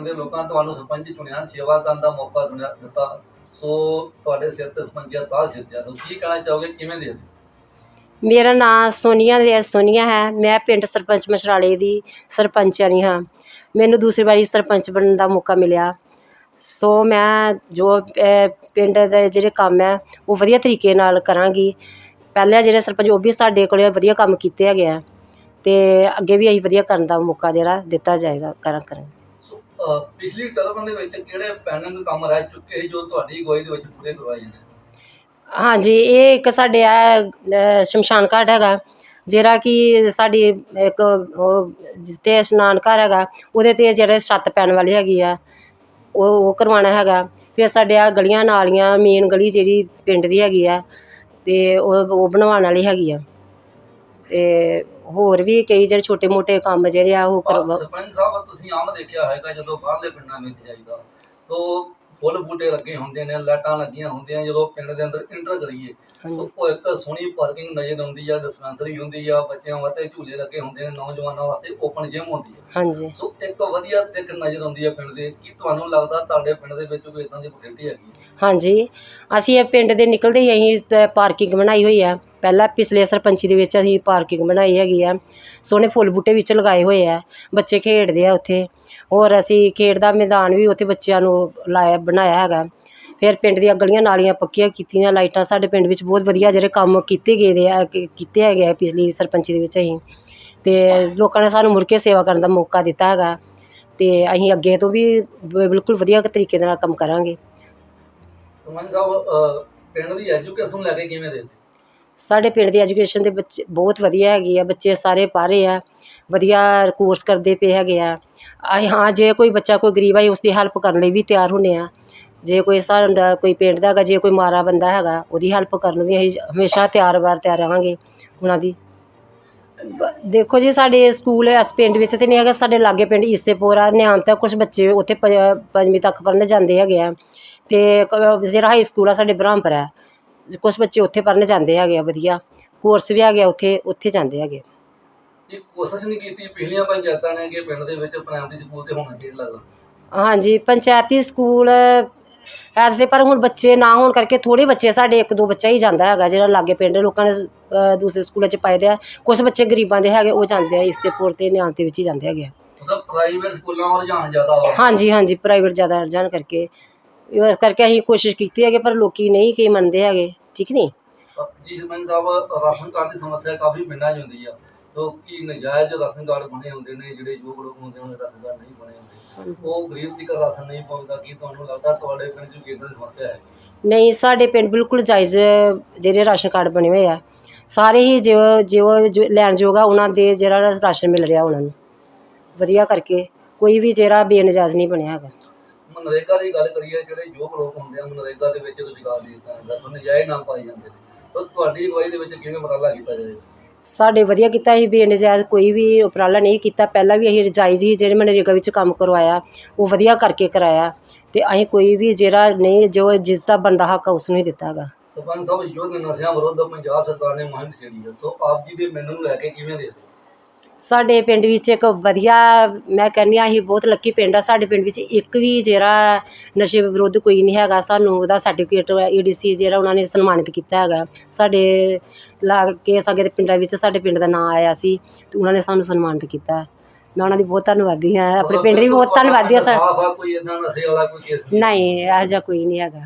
ਪਿੰਡ ਦੇ ਲੋਕਾਂ ਤੁਹਾਨੂੰ ਸਰਪੰਚ ਚੁਣਿਆ ਸੇਵਾ ਕਰਨ ਦਾ ਮੌਕਾ ਦੁਨੀਆ ਦਿੱਤਾ। ਸੋ ਤੁਹਾਡੇ ਸਿਰ ਤੇ ਸਰਪੰਚੀਆ ਤਾਂ ਸਿੱਧਿਆ ਸੋ ਕੀ ਕਹਿਣਾ ਚਾਹੋਗੇ? ਕਿਵੇਂ ਦੇ ਮੇਰਾ ਨਾਮ ਸੋਨੀਆ ਦੇ ਸੋਨੀਆ ਹੈ। ਮੈਂ ਪਿੰਡ ਸਰਪੰਚ ਮਸ਼ਰਾਲੇ ਦੀ ਸਰਪੰਚ ਰਹੀ ਹਾਂ। ਮੈਨੂੰ ਦੂਸਰੀ ਵਾਰੀ ਸਰਪੰਚ ਬਣਨ ਦਾ ਮੌਕਾ ਮਿਲਿਆ। ਸੋ ਮੈਂ ਜੋ ਪਿੰਡ ਦੇ ਜਿਹੜੇ ਕੰਮ ਹੈ, ਉਹ ਵਧੀਆ ਤਰੀਕੇ ਨਾਲ ਕਰਾਂਗੀ। ਪਹਿਲਾਂ ਜਿਹੜੇ ਸਰਪੰਚ, ਉਹ ਵੀ ਸਾਡੇ ਕੋਲੇ ਵਧੀਆ ਕੰਮ ਕੀਤੇ ਹੈਗੇ ਆ। ਤੇ ਅੱਗੇ ਵੀ ਅਸੀਂ ਵਧੀਆ ਕਰਨ ਦਾ ਮੌਕਾ ਜਿਹੜਾ ਦਿੱਤਾ ਜਾਏਗਾ, ਕਰਾਂ ਕਰਾਂ ਪਿਛਲੀ ਟਰਮ ਦੇ ਵਿੱਚ ਕਿਹੜੇ ਪੈਂਡਿੰਗ ਕੰਮ ਰਹਿ ਚੁੱਕੇ ਸੀ ਜੋ ਤੁਹਾਡੀ ਅਗਵਾਈ ਦੇ ਵਿੱਚ ਪੂਰੇ ਕਰਵਾਏ ਜਾਣੇ ਹਾਂਜੀ, ਇਹ ਇੱਕ ਸਾਡੇ ਆ ਸ਼ਮਸ਼ਾਨ ਘਾਟ ਹੈਗਾ, ਜਿਹੜਾ ਕਿ ਸਾਡੀ ਇੱਕ ਉਹ ਜਿੱਤੇ ਇਸ਼ਨਾਨ ਘਰ ਹੈਗਾ, ਉਹਦੇ ਤੇ ਜਿਹੜੇ ਛੱਤ ਪੈਣ ਵਾਲੀ ਹੈਗੀ ਆ, ਉਹ ਉਹ ਕਰਵਾਉਣਾ ਹੈਗਾ। ਫਿਰ ਸਾਡੇ ਆ ਗਲੀਆਂ ਨਾਲੀਆਂ ਮੇਨ ਗਲੀ ਜਿਹੜੀ ਪਿੰਡ ਦੀ ਹੈਗੀ ਆ, ਤੇ ਉਹ ਉਹ ਬਣਵਾਉਣ ਵਾਲੀ ਹੈਗੀ ਆ। ਤੇ ਹੋਰ ਵੀ ਕਈ ਜਿਹੜੇ ਛੋਟੇ ਮੋਟੇ ਕੰਮ ਜਿਹੜੇ ਆ ਉਹ ਕਰਵਾ ਸਰਪੰਚ ਸਾਹਿਬ ਤੁਸੀਂ ਆਮ ਦੇਖਿਆ ਹੋਵੇਗਾ ਜਦੋਂ ਬਾਹਰਲੇ ਪਿੰਡਾਂ ਵਿੱਚ ਜਾਈਦਾ ਤੋ ਫੁੱਲ ਬੂਟੇ ਲੱਗੇ ਹੁੰਦੇ ਨੇ ਲਾਈਟਾਂ ਲੱਗੀਆਂ ਹੁੰਦੀਆਂ ਜਦੋਂ ਪਿੰਡ ਦੇ ਅੰਦਰ ਇੰਟਰ ਕਰੀਏ ਸੋ ਉਹ ਇੱਕ ਸੋਹਣੀ ਪਾਰਕਿੰਗ ਨਜ਼ਰ ਆਉਂਦੀ ਆ ਡਿਸਪੈਂਸਰੀ ਹੁੰਦੀ ਆ ਬੱਚਿਆਂ ਵਾਸਤੇ ਝੂਲੇ ਲੱਗੇ ਹੁੰਦੇ ਨੇ ਨੌਜਵਾਨਾਂ ਵਾਸਤੇ ਓਪਨ ਜਿਮ ਹੁੰਦੀ ਆ। ਹਾਂਜੀ। ਸੋ ਇੱਕ ਵਧੀਆ ਦਿੱਖ ਨਜ਼ਰ ਆਉਂਦੀ ਆ ਪਿੰਡ ਦੇ ਕੀ ਤੁਹਾਨੂੰ ਲੱਗਦਾ ਤੁਹਾਡੇ ਪਿੰਡ ਦੇ ਵਿੱਚ ਕੋਈ ਇਦਾਂ ਦੀ ਫੈਸਿਲਿਟੀ ਹੈਗੀ? ਹਾਂਜੀ ਅਸੀਂ ਇਹ ਪਿੰਡ ਦੇ ਨਿਕਲਦੇ ਹੀ ਅਸੀਂ ਪਾਰਕਿੰਗ ਬਣਾਈ ਹੋਈ ਆ। ਪਹਿਲਾਂ ਪਿਛਲੇ ਸਰਪੰਚੀ ਦੇ ਵਿੱਚ ਅਸੀਂ ਪਾਰਕਿੰਗ ਬਣਾਈ ਹੈਗੀ ਆ, ਸੋਹਣੇ ਫੁੱਲ ਬੂਟੇ ਵਿੱਚ ਲਗਾਏ ਹੋਏ ਆ, ਬੱਚੇ ਖੇਡਦੇ ਆ ਉੱਥੇ। ਹੋਰ ਅਸੀਂ ਖੇਡ ਦਾ ਮੈਦਾਨ ਵੀ ਉੱਥੇ ਬੱਚਿਆਂ ਨੂੰ ਲਾਇਆ, ਬਣਾਇਆ ਹੈਗਾ। ਫਿਰ ਪਿੰਡ ਦੀਆਂ ਗਲੀਆਂ ਨਾਲੀਆਂ ਪੱਕੀਆਂ ਕੀਤੀਆਂ, ਲਾਈਟਾਂ ਸਾਡੇ ਪਿੰਡ ਵਿੱਚ ਬਹੁਤ ਵਧੀਆ ਜਿਹੜੇ ਕੰਮ ਕੀਤੇ ਗਏ ਦੇ ਆ ਕੀਤੇ ਹੈਗੇ ਆ ਪਿਛਲੀ ਸਰਪੰਚੀ ਦੇ ਵਿੱਚ ਅਸੀਂ। ਅਤੇ ਲੋਕਾਂ ਨੇ ਸਾਨੂੰ ਮੁੜ ਕੇ ਸੇਵਾ ਕਰਨ ਦਾ ਮੌਕਾ ਦਿੱਤਾ ਹੈਗਾ। ਅਤੇ ਅਸੀਂ ਅੱਗੇ ਤੋਂ ਵੀ ਬਿਲਕੁਲ ਵਧੀਆ ਤਰੀਕੇ ਦੇ ਨਾਲ ਕੰਮ ਕਰਾਂਗੇ। ਸਰਪੰਚ ਸਾਹਿਬ ਪਿੰਡ ਦੀ ਐਜੂਕੇਸ਼ਨ ਲੈ ਕੇ ਕਿਵੇਂ ਦੇ ਸਾਡੇ ਪਿੰਡ ਦੀ ਐਜੂਕੇਸ਼ਨ ਦੇ ਬੱਚੇ ਬਹੁਤ ਵਧੀਆ ਹੈਗੀ ਆ, ਬੱਚੇ ਸਾਰੇ ਪੜ੍ਹ ਰਹੇ ਆ, ਵਧੀਆ ਕੋਰਸ ਕਰਦੇ ਪਏ ਹੈਗੇ ਆ। ਅਸੀਂ ਹਾਂ, ਜੇ ਕੋਈ ਬੱਚਾ ਕੋਈ ਗਰੀਬ ਹੈ ਉਸ ਦੀ ਹੈਲਪ ਕਰਨ ਲਈ ਵੀ ਤਿਆਰ ਹੁੰਦੇ ਆ। ਜੇ ਕੋਈ ਸਾਡਾ ਕੋਈ ਪਿੰਡ ਦਾ ਹੈਗਾ, ਜੇ ਕੋਈ ਮਾਰਾ ਬੰਦਾ ਹੈਗਾ, ਉਹਦੀ ਹੈਲਪ ਕਰਨ ਨੂੰ ਵੀ ਅਸੀਂ ਹਮੇਸ਼ਾ ਤਿਆਰ ਵਾਰ ਤਿਆਰ ਰਹਾਂਗੇ ਉਹਨਾਂ ਦੀ। ਬ- ਦੇਖੋ ਜੀ, ਸਾਡੇ ਸਕੂਲ ਇਸ ਪਿੰਡ ਵਿੱਚ ਤੇ ਨਹੀਂ ਹੈਗਾ, ਸਾਡੇ ਲਾਗੇ ਪਿੰਡ ਈਸੇਪੁਰਾ ਨਿਆਮ ਤੱਕ ਕੁਝ ਬੱਚੇ ਉੱਥੇ ਪ- ਪੰਜਵੀਂ ਤੱਕ ਪੜ੍ਹਨ ਜਾਂਦੇ ਹੈਗੇ ਆ। ਤੇ ਕ- ਜਿਹੜਾ ਹਾਈ ਸਕੂਲ ਆ, ਸਾਡੇ ਬ੍ਰਹਮਪੁਰ ਹੈ ਕੁਝ ਬੱਚੇ ਉੱਥੇ ਪੜ੍ਹਨ ਜਾਂਦੇ ਹੈਗੇ ਆ ਵਧੀਆ। ਕੋਰਸ ਵੀ ਹੈਗੇ ਆ ਉੱਥੇ ਉੱਥੇ ਜਾਂਦੇ ਹੈਗੇ ਇਹ ਕੋਸ਼ਿਸ਼ ਨਹੀਂ ਕੀਤੀ ਪਿਛਲੀਆਂ ਪੰਚਾਇਤਾਂ ਨੇ ਕਿ ਪਿੰਡ ਦੇ ਵਿੱਚ ਪ੍ਰਾਇਮਰੀ ਸਕੂਲ ਤੇ ਹੋਣਾ ਚਾਹੀਦਾ ਲੱਗਦਾ। ਹਾਂਜੀ ਪੰਚਾਇਤੀ ਸਕੂਲ ਐਸੇ ਪਰ ਹੁਣ ਬੱਚੇ ਨਾ ਹੋਣ ਕਰਕੇ ਥੋੜੇ ਬੱਚੇ ਸਾਡੇ ਇੱਕ ਦੋ ਬੱਚਾ ਹੀ ਜਾਂਦਾ ਹੈਗਾ ਜਿਹੜਾ ਲਾਗੇ ਪਿੰਡ ਲੋਕਾਂ ਨੇ ਅ, ਦੂਸਰੇ ਸਕੂਲਾਂ 'ਚ ਪਾਏ ਦੇ ਆ। ਕੁਝ ਬੱਚੇ ਗਰੀਬਾਂ ਦੇ ਹੈਗੇ ਉਹ ਜਾਂਦੇ ਆ ਇਸੇਪੁਰ ਤੇ ਨਿਆਂਤੇ ਦੇ ਵਿੱਚ ਹੀ ਜਾਂਦੇ ਹੈਗੇ ਆ। ਮਤਲਬ ਪ੍ਰਾਈਵੇਟ ਸਕੂਲਾਂ ਵੱਲ ਰੁਝਾਨ ਜ਼ਿਆਦਾ ਵਾ। ਹਾਂਜੀ ਹਾਂਜੀ ਪ੍ਰਾਈਵੇਟ ਜ਼ਿਆਦਾ ਰੁਝਾਨ ਕਰਕੇ। ਇਸ ਕਰਕੇ ਅਸੀਂ ਕੋਸ਼ਿਸ਼ ਕੀਤੀ ਹੈਗੇ ਪਰ ਲੋਕੀ ਨਹੀਂ ਕਈ ਮੰਨਦੇ ਹੈਗੇ। ਠੀਕ ਨਹੀਂ? ਜੀ ਸਰਪੰਚ ਸਾਹਿਬ ਰਾਸ਼ਨ ਕਾਰਡ ਦੀ ਸਮੱਸਿਆ ਕਾਫੀ ਪਿੰਡਾਂ 'ਚ ਹੁੰਦੀ ਆ। ਲੋਕੀ ਨਜਾਇਜ਼ ਰਾਸ਼ਨ ਕਾਰਡ ਬਣੇ ਹੁੰਦੇ ਨੇ ਜਿਹੜੇ ਯੋਗ ਲੋਕ ਹੁੰਦੇ ਉਹਨਾਂ ਦੇ ਰਾਸ਼ਨ ਕਾਰਡ ਨਹੀਂ ਬਣੇ ਹੁੰਦੇ। ਉਹ ਗਰੀਬ ਤੱਕ ਰਾਸ਼ਨ ਨਹੀਂ ਪਹੁੰਚਦਾ ਕੀ ਤੁਹਾਨੂੰ ਲੱਗਦਾ ਤੁਹਾਡੇ ਪਿੰਡ 'ਚ ਕਿਸ ਦੀ ਸਮੱਸਿਆ ਹੈ? ਨਹੀਂ ਸਾਡੇ ਪਿੰਡ ਬਿਲਕੁਲ ਜਾਇਜ਼ ਜਿਹੜੇ ਰਾਸ਼ਨ ਕਾਰਡ ਬਣੇ ਹੋਏ ਆ। ਸਾਰੇ ਹੀ ਜੋ ਜੋ ਜੋ ਲੈਣ ਜੋਗਾ ਉਹਨਾਂ ਦੇ ਜਿਹੜਾ ਰਾਸ਼ਨ ਮਿਲ ਰਿਹਾ ਉਹਨਾਂ ਨੂੰ। ਵਧੀਆ ਕਰਕੇ ਕੋਈ ਵੀ ਜਿਹੜਾ ਬੇਨਜਾਇਜ਼ ਨਹੀਂ ਬਣਿਆ ਹੈਗਾ। ਮਨਰੇਗਾ ਦੀ ਗੱਲ ਕਰੀਏ ਜਿਹੜੇ ਯੋਗ ਲੋਕ ਹੁੰਦੇ ਆ ਮਨਰੇਗਾ ਦੇ ਵਿੱਚ ਰੁਜ਼ਗਾਰ ਦੇ ਦਿੱਤਾ ਜਾਂਦਾ ਤਾਂ ਨਜਾਇਜ਼ ਨਾਮ ਪਾਏ ਜਾਂਦੇ ਨੇ। ਤਾਂ ਤੁਹਾਡੀ ਅਗਵਾਈ ਦੇ ਵਿੱਚ ਕਿਵੇਂ ਉਪਰਾਲਾ ਕੀਤਾ ਜਾਏਗਾ ਸਾਡੇ ਵਧੀਆ ਕੀਤਾ ਸੀ ਬੇਨਜਾਇਜ਼ ਕੋਈ ਵੀ ਉਪਰਾਲਾ ਨਹੀਂ ਕੀਤਾ। ਪਹਿਲਾਂ ਵੀ ਅਸੀਂ ਜਾਇਜ਼ ਹੀ ਜਿਹੜੇ ਮਨਰੇਗਾ ਵਿੱਚ ਕੰਮ ਕਰਵਾਇਆ ਉਹ ਵਧੀਆ ਕਰਕੇ ਕਰਾਇਆ। ਤੇ ਅਸੀਂ ਕੋਈ ਵੀ ਜਿਹੜਾ ਨਹੀਂ ਜੋ ਜਿਸ ਦਾ ਬੰਦਾ ਹੱਕ ਆ ਉਸ ਨੂੰ ਹੀ ਦਿੱਤਾ ਹੈਗਾ। ਸਰਪੰਚ ਸਾਹਿਬ ਯੁੱਧ ਨਸ਼ਿਆਂ ਵਿਰੁੱਧ ਪੰਜਾਬ ਸਰਕਾਰ ਨੇ ਮੁਹਿੰਮ ਛੇੜੀ ਹੈ ਸੋ ਆਪ ਜੀ ਦੇ ਮੈਨੂੰ ਲੈ ਕੇ ਕਿਵੇਂ ਦੇ ਸਾਡੇ ਪਿੰਡ ਵਿੱਚ ਇੱਕ ਵਧੀਆ ਮੈਂ ਕਹਿੰਦੀ ਹਾਂ ਅਸੀਂ ਬਹੁਤ ਲੱਕੀ ਪਿੰਡ ਆ। ਸਾਡੇ ਪਿੰਡ ਵਿੱਚ ਇੱਕ ਵੀ ਜਿਹੜਾ ਨਸ਼ੇ ਵਿਰੁੱਧ ਕੋਈ ਨਹੀਂ ਹੈਗਾ। ਸਾਨੂੰ ਉਹਦਾ ਸਰਟੀਫਿਕੇਟ ਈਡੀਸੀ ਜਿਹੜਾ ਉਹਨਾਂ ਨੇ ਸਨਮਾਨਿਤ ਕੀਤਾ ਹੈਗਾ। ਸਾਡੇ ਲਾਗੇ ਸਾਗੇ ਦੇ ਪਿੰਡਾਂ ਵਿੱਚ ਸਾਡੇ ਪਿੰਡ ਦਾ ਨਾਂ ਆਇਆ ਸੀ ਤੇ ਉਹਨਾਂ ਨੇ ਸਾਨੂੰ ਸਨਮਾਨਿਤ ਕੀਤਾ। ਮੈਂ ਉਹਨਾਂ ਦੀ ਬਹੁਤ ਧੰਨਵਾਦੀ ਹਾਂ। ਆਪਣੇ ਪਿੰਡ ਦੀ ਵੀ ਬਹੁਤ ਧੰਨਵਾਦੀ ਹਾਂ ਸਰ ਸਾਫ਼ ਆ ਕੋਈ ਇਦਾਂ ਨਸ਼ੇ ਵਾਲਾ ਕੋਈ ਕੇਸ ਨਹੀਂ। ਨਹੀਂ ਇਹੋ ਜਿਹਾ ਕੋਈ ਨਹੀਂ ਹੈਗਾ।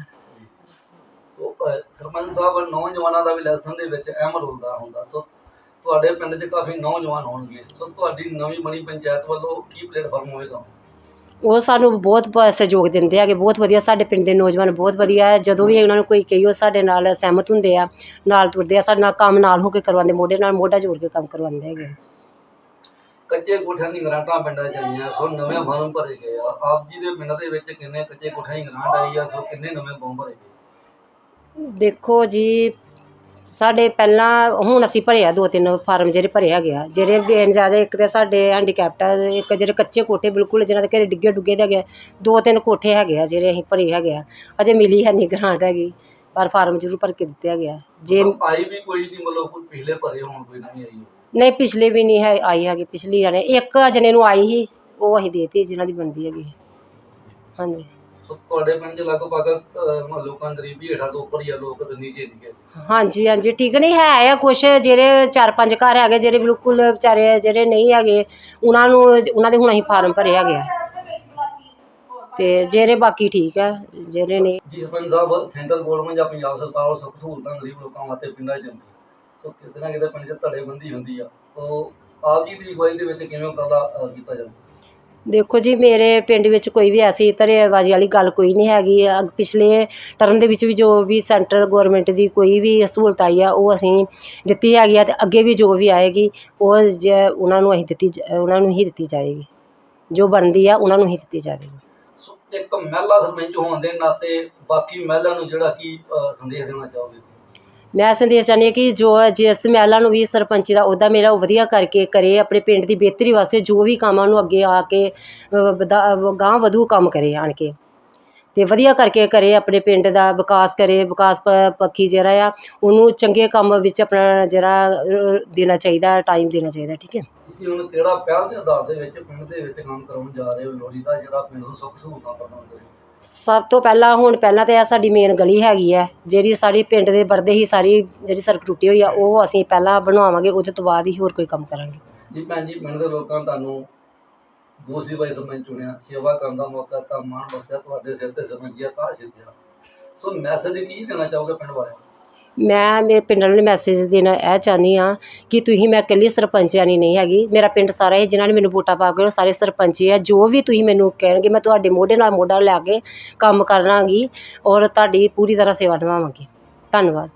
ਸੋ ਅਹ, ਸਰਪੰਚ ਸਾਹਿਬ ਨੌਜਵਾਨਾਂ ਦਾ ਵੀ ਲੈਸਨ ਦੇ ਵਿੱਚ ਅਹਿਮ ਰੋਲ ਦਾ ਹੁੰਦਾ। ਸੋ ਤੁਹਾਡੇ ਪਿੰਡ 'ਚ ਕਾਫੀ ਨੌਜਵਾਨ ਹੋਣਗੇ। ਸੋ ਤੁਹਾਡੀ ਨਵੀਂ ਬਣੀ ਪੰਚਾਇਤ ਵੱਲੋਂ ਕੀ ਪਲੇਟਫਾਰਮ ਹੋਵੇਗਾ ਉਹ ਸਾਨੂੰ ਬਹੁਤ ਪ- ਸਹਿਯੋਗ ਦਿੰਦੇ ਹੈਗੇ ਬਹੁਤ ਵਧੀਆ ਸਾਡੇ ਪਿੰਡ ਦੇ ਨੌਜਵਾਨ ਬਹੁਤ ਵਧੀਆ ਹੈ। ਜਦੋਂ ਵੀ ਉਹਨਾਂ ਨੂੰ ਕੋਈ ਕਹੀ ਉਹ ਸਾਡੇ ਨਾਲ ਸਹਿਮਤ ਹੁੰਦੇ ਆ ਨਾਲ ਤੁਰਦੇ ਆ ਸਾਡੇ ਨਾਲ ਕੰਮ ਨਾਲ ਹੋ ਕੇ ਕਰਵਾਉਂਦੇ ਮੋਢੇ ਨਾਲ ਮੋਢਾ ਜੋੜ ਕੇ ਕੰਮ ਕਰਵਾਉਂਦੇ ਹੈਗੇ ਕੱਚੇ ਕੋਠਿਆਂ ਦੀ ਗਰਾਂਟਾਂ ਪਿੰਡਾਂ 'ਚ ਆਈਆਂ ਸੋ ਨਵੇਂ ਫਾਰਮ ਭਰੇ ਗਏ ਆ। ਆਪ ਜੀ ਦੇ ਪਿੰਡ ਦੇ ਵਿੱਚ ਕਿੰਨੇ ਕੱਚੇ ਕੋਠਿਆਂ ਦੀ ਗਰਾਂਟ ਆਈ ਆ ਸੋ ਕਿੰਨੇ ਨਵੇਂ ਫਾਰਮ ਭਰੇ ਗਏ? ਦੇਖੋ ਜੀ ਸਾਡੇ ਪਹਿਲਾਂ ਹੁਣ ਅਸੀਂ ਭਰਿਆ ਦੋ ਤਿੰਨ ਫਾਰਮ ਜਿਹੜੇ ਭਰੇ ਹੈਗੇ ਆ ਜਿਹੜੇ ਬੇਨਜਾਦੇ ਇੱਕ ਤੇ ਸਾਡੇ ਹੈਂਡੀਕੈਪਟ ਆ ਇੱਕ ਜਿਹੜੇ ਕੱਚੇ ਕੋਠੇ ਬਿਲਕੁਲ ਜਿਹਨਾਂ ਦੇ ਘਰੇ ਡਿੱਗੇ ਡੁੱਗੇ ਦੇ ਹੈਗੇ ਆ, ਦੋ ਤਿੰਨ ਕੋਠੇ ਹੈਗੇ ਆ ਜਿਹੜੇ ਅਸੀਂ ਭਰੇ ਹੈਗੇ ਆ। ਅਜੇ ਮਿਲੀ ਹੈ ਨਹੀਂ ਗ੍ਰਾਂਟ ਹੈਗੀ ਪਰ ਫਾਰਮ ਜ਼ਰੂਰ ਭਰ ਕੇ ਦਿੱਤੇ ਹੈਗੇ ਆ। ਜੇ ਆਈ ਵੀ ਕੋਈ ਨਹੀਂ ਮਤਲਬ ਕੋਈ ਪਿਛਲੇ ਭਰੇ ਹੋਣ ਕੋਈ ਨਹੀਂ ਆਈ ਨਹੀਂ ਪਿਛਲੇ ਵੀ ਨਹੀਂ ਹੈ ਆਈ ਹੈਗੀ ਪਿਛਲੀ ਜਾਣੇ ਇੱਕ ਜਣੇ ਨੂੰ ਆਈ ਸੀ ਉਹ ਅਸੀਂ ਦੇਤੀ ਜਿਨ੍ਹਾਂ ਦੀ ਬਣਦੀ ਹੈਗੀ। ਹਾਂਜੀ। ਤੁਹਾਡੇ ਪਿੰਡ 'ਚ ਲਗਭਗ ਅਹ, ਲੋਕਾਂ ਦੀ ਗਰੀਬੀ ਹੇਠਾਂ ਤੋਂ ਉੱਪਰ ਹੀ ਆ ਲੋਕ ਤੇ ਨੀਚੇ ਨਹੀਂ ਹਾਂਜੀ ਹਾਂਜੀ ਠੀਕ ਨਹੀਂ ਹੈ ਆ ਕੁਛ ਜਿਹੜੇ ਚਾਰ ਪੰਜ ਘਰ ਹੈਗੇ ਜਿਹੜੇ ਬਿਲਕੁਲ ਵਿਚਾਰੇ ਜਿਹੜੇ ਨਹੀਂ ਹੈਗੇ ਉਹਨਾਂ ਨੂੰ ਉਹਨਾਂ ਦੇ ਹੁਣ ਅਸੀਂ ਫਾਰਮ ਭਰੇ ਹੈਗੇ ਆ। ਤੇ ਜਿਹੜੇ ਬਾਕੀ ਠੀਕ ਆ ਜਿਹੜੇ ਨਹੀਂ। ਜੀ ਸਰਪੰਚ ਸਾਹਿਬ ਸੈਂਟਰ ਗਵਰਨਮੈਂਟ ਜਾਂ ਪੰਜਾਬ ਸਰਕਾਰ ਵੱਲੋਂ ਸੁੱਖ ਸਹੂਲਤਾਂ ਗਰੀਬ ਲੋਕਾਂ ਵਾਸਤੇ ਪਿੰਡਾਂ 'ਚ ਜਾਂਦੀ ਸੋ ਕਿਤੇ ਨਾ ਕਿਤੇ ਪਿੰਡ 'ਚ ਧੜੇਬੰਦੀ ਹੁੰਦੀ ਆ। ਉਹ ਆਪ ਜੀ ਦੀ ਅਗਵਾਈ ਦੇ ਵਿੱਚ ਕਿਵੇਂ ਉਪਰਾਲਾ ਅਹ, ਕੀਤਾ ਜਾਂਦਾ? ਦੇਖੋ ਜੀ ਮੇਰੇ ਪਿੰਡ ਵਿੱਚ ਕੋਈ ਵੀ ਐਸੀ ਧੜੇਬਾਜ਼ੀ ਵਾਲੀ ਗੱਲ ਕੋਈ ਨਹੀਂ ਹੈਗੀ। ਅ- ਪਿਛਲੇ ਟਰਮ ਦੇ ਵਿੱਚ ਵੀ ਜੋ ਵੀ ਸੈਂਟਰ ਗਵਰਨਮੈਂਟ ਦੀ ਕੋਈ ਵੀ ਸਹੂਲਤ ਆਈ ਆ ਉਹ ਅਸੀਂ ਦਿੱਤੀ ਹੈਗੀ ਆ ਅਤੇ ਅੱਗੇ ਵੀ ਜੋ ਵੀ ਆਏਗੀ ਉਹ ਜ- ਉਹਨਾਂ ਨੂੰ ਅਸੀਂ ਦਿੱਤੀ ਜ- ਉਹਨਾਂ ਨੂੰ ਹੀ ਦਿੱਤੀ ਜਾਏਗੀ। ਜੋ ਬਣਦੀ ਆ ਉਹਨਾਂ ਨੂੰ ਹੀ ਦਿੱਤੀ ਜਾਵੇਗੀ ਸੋ ਇੱਕ ਮਹਿਲਾ ਸਰਪੰਚ ਹੋਣ ਦੇ ਨਾਤੇ ਬਾਕੀ ਮਹਿਲਾ ਨੂੰ ਜਿਹੜਾ ਕੀ ਅਹ, ਸੰਦੇਸ਼ ਦੇਣਾ ਚਾਹੋਗੇ? ਮੈਂ ਸੰਦੇਸ਼ ਚਾਹੁੰਦੀ ਹਾਂ ਕਿ ਜੋ ਜਿਸ ਮਹਿਲਾ ਨੂੰ ਵੀ ਸਰਪੰਚੀ ਦਾ ਅਹੁਦਾ ਮੇਰਾ ਉਹ ਵਧੀਆ ਕਰਕੇ ਕਰੇ, ਆਪਣੇ ਪਿੰਡ ਦੀ ਬਿਹਤਰੀ ਵਾਸਤੇ ਜੋ ਵੀ ਕੰਮਾਂ ਨੂੰ ਅੱਗੇ ਆ ਕੇ ਗਾਂ ਵਧੂ ਕੰਮ ਕਰੇ ਆਣ ਕੇ। ਤੇ ਵਧੀਆ ਕਰਕੇ ਕਰੇ, ਆਪਣੇ ਪਿੰਡ ਦਾ ਵਿਕਾਸ ਕਰੇ, ਵਿਕਾਸ ਪੱਖੀ ਜਿਹੜਾ ਆ, ਉਹਨੂੰ ਚੰਗੇ ਕੰਮ ਵਿੱਚ ਆਪਣਾ ਜਿਹੜਾ ਦੇਣਾ ਚਾਹੀਦਾ ਟਾਈਮ ਦੇਣਾ ਚਾਹੀਦਾ, ਠੀਕ ਹੈ? ਤੁਸੀਂ ਹੁਣ ਕਿਹੜਾ ਪਹਿਲ ਦੇ ਆਧਾਰ ਦੇ ਵਿੱਚ, ਪਿੰਡ ਦੇ ਵਿੱਚ ਕੰਮ ਕਰਾਉਣ ਜਾ ਰਹੇ ਹੋ ਲੋੜੀ ਦਾ ਜਿਹੜਾ ਪਿੰਡ ਨੂੰ ਸੁੱਖ ਸਹੂਲਤਾਂ ਪ੍ਰਦਾਨ ਕਰੇ। ਸਭ ਤੋਂ ਪਹਿਲਾਂ, ਹੁਣ ਪਹਿਲਾਂ ਤੇ ਆ ਸਾਡੀ ਮੇਨ ਗਲੀ ਹੈਗੀ ਹੈ, ਜਿਹੜੀ ਸਾਡੀ ਪਿੰਡ ਦੇ ਵੜਦੇ ਹੀ ਸਾਰੀ ਜਿਹੜੀ ਸੜਕ ਟੁੱਟੀ ਹੋਈ ਆ, ਉਹ ਅਸੀਂ ਪਹਿਲਾਂ ਬਣਵਾਵਾਂਗੇ ਉਹਦੇ ਤੋਂ ਬਾਅਦ ਹੀ ਹੋਰ ਕੋਈ ਕੰਮ ਕਰਾਂਗੇ। ਜੀ ਭੈਣ ਜੀ, ਪਿੰਡ ਦੇ ਲੋਕਾਂ ਨੇ ਤੁਹਾਨੂੰ ਦੂਸਰੀ ਵਾਰੀ ਸਰਪੰਚ ਚੁਣਿਆ, ਸੇਵਾ ਕਰਨ ਦਾ ਮੌਕਾ ਤਾਂ ਮਾਣ ਬਖਸ਼ਿਆ ਤੁਹਾਡੇ ਸਿਰ ਤੇ ਸਰਪੰਚੀਆ ਤਾਂ ਸਿੱਧਿਆ ਸੋ ਮੈਸੇਜ ਕੀ ਦੇਣਾ ਚਾਹੋਗੇ ਪਿੰਡ ਵਾਲਿਆਂ ਨੂੰ? ਮੈਂ ਮੇਰੇ ਪਿੰਡ ਵਾਲਿਆਂ ਨੂੰ ਮੈਸੇਜ ਦੇਣਾ, ਇਹ ਚਾਹੁੰਦੀ ਹਾਂ ਕਿ ਤੁਸੀਂ ਮੈਂ ਇਕੱਲੀ ਸਰਪੰਚ ਸਰਪੰਚਾਨੀ ਨਹੀਂ ਹੈਗੀ। ਮੇਰਾ ਪਿੰਡ ਸਾਰਾ ਹੀ ਜਿਨ੍ਹਾਂ ਨੇ ਮੈਨੂੰ ਵੋਟਾਂ ਪਾ ਕੇ ਉਹ ਸਾਰੇ ਸਰਪੰਚ ਹੀ ਆ। ਜੋ ਵੀ ਤੁਸੀਂ ਮੈਨੂੰ ਕਹਿਣਗੇ, ਮੈਂ ਤੁਹਾਡੇ ਮੋਢੇ ਨਾਲ ਮੋਢਾ ਲਾ ਕੇ ਕੰਮ ਕਰਾਂਗੀ ਔਰ ਤੁਹਾਡੀ ਪੂਰੀ ਤਰ੍ਹਾਂ ਸੇਵਾ ਨਿਭਾਵਾਂਗੀ। ਧੰਨਵਾਦ।